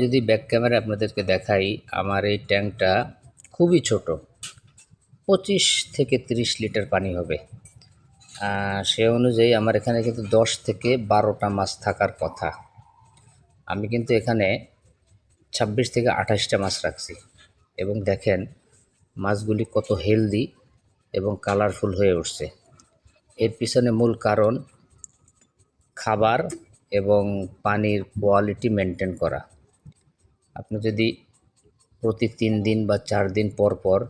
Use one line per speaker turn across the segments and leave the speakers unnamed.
যদি back camera আপনাদেরকে দেখাই, আমার এই ট্যাঙ্কটা খুবই ছোট। পঁচিশ থেকে তিরিশ লিটার পানি হবে। সে অনুযায়ী আমার এখানে কিন্তু দশ থেকে বারোটা মাছ থাকার কথা। আমি কিন্তু এখানে ছাব্বিশ থেকে আঠাশটা মাছ রাখছি। এবং দেখেন, মাছগুলি কত হেলদি এবং কালারফুল হয়ে উঠছে। এর পিছনে মূল কারণ, খাবার এবং পানির কোয়ালিটি মেনটেন করা। আপনি যদি প্রতি তিন দিন বা চার দিন পর পর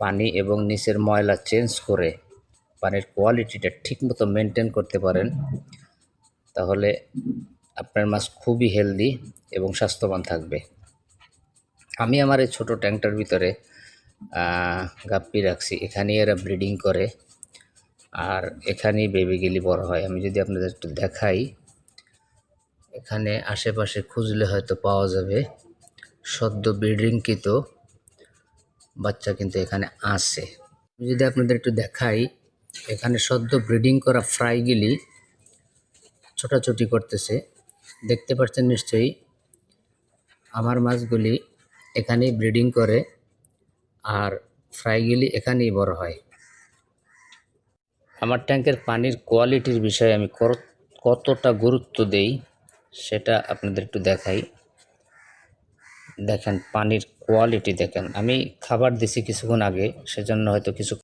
পানি এবং নিচের ময়লা চেঞ্জ করে পানির কোয়ালিটিটা ঠিকমতো মেনটেন করতে পারেন, তাহলে আপনার মাছ খুবই হেলদি এবং স্বাস্থ্যবান থাকবে। আমি আমার এই ছোটো ট্যাঙ্কটার ভিতরে গাপ্পি রাখছি। এখানেই এরা ব্রিডিং করে। আর এখানেই বেবিগুলি বড় হয়। আমি যদি আপনাদের একটু দেখাই এখানে আশেপাশে খুঁজলে হয়তো পাওয়া যাবে। সদ্য ব্রিডিংকৃত বাচ্চা কিন্তু এখানে আছে। যদি আপনাদের একটু দেখাই, এখানে সদ্য ব্রিডিং করা ফ্রাইগুলি ছোটাছুটি করতেছে। দেখতে পাচ্ছেন নিশ্চয়ই, আমার মাছগুলি এখানেই ব্রিডিং করে আর ফ্রাইগুলি এখানেই বড় হয়। আমার ট্যাঙ্কের পানির কোয়ালিটির বিষয়ে আমি কতটা গুরুত্ব দেই? সেটা আপনাদের একটু দেখাই। দেখেন, পানির কোয়ালিটি দেখেন। আমি খাবার দিছি কিছুক্ষণ আগে, সেজন্য হয়তো কিছু